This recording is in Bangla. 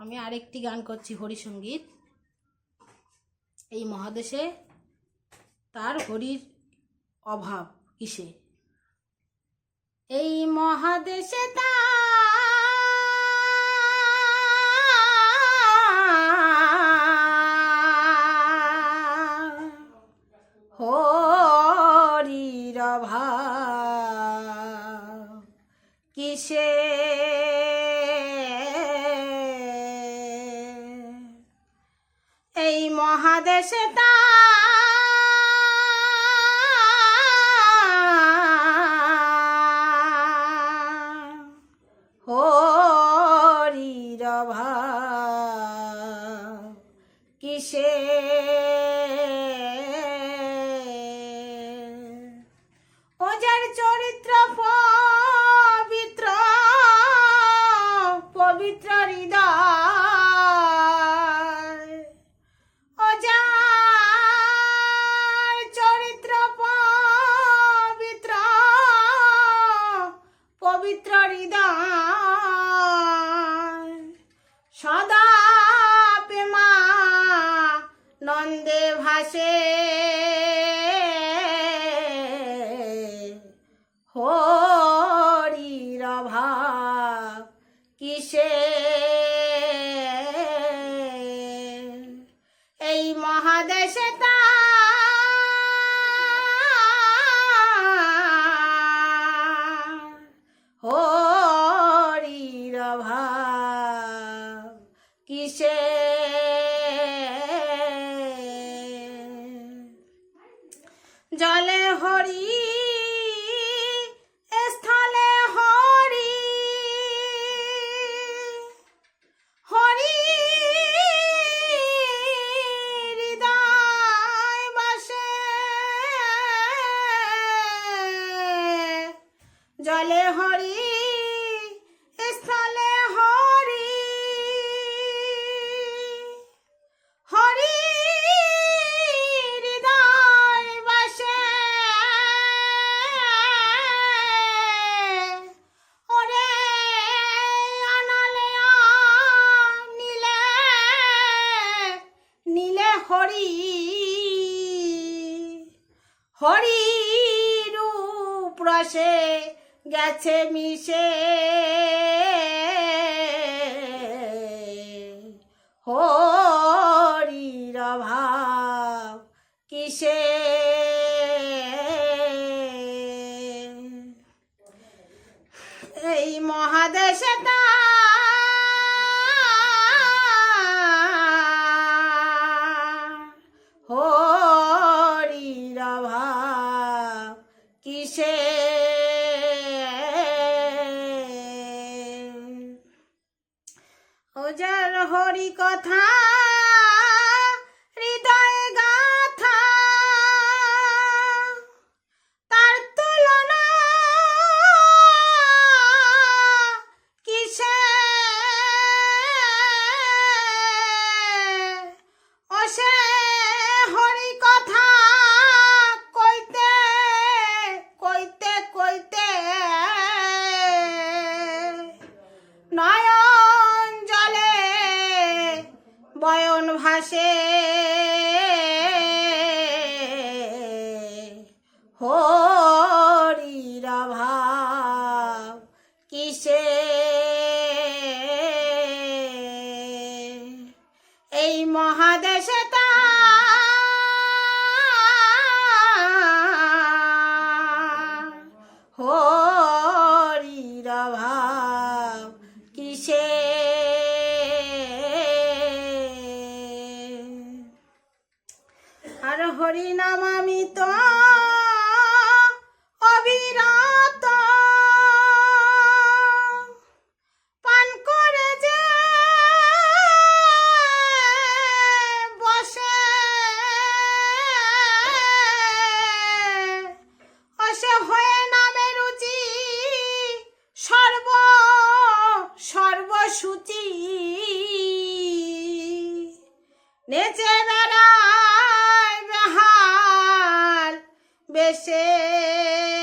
আমি আরেকটি গান করছি হরিসঙ্গীত এই মহাদেশে তার হরির অভাব কিসে? এই মহাদেশে তার হরির মহাদেশে তার পবিত্র হৃদয়। সদা প্রেমা নন্দে ভাসে। হরির কিসে? এই মহাদেশে জলে হরি স্থলে হরি। হরি হৃদয় বসে। জলে হরি হরি হরি রূপ রসে গেছে মিশে। হরির ভাব কিসে? এই মহাদেশে তার ও যার হরি কথা ভাসে হরির কিসে? এই মহাদেশে হরির ভাব কিসে? আর হরি নাম আমি তো say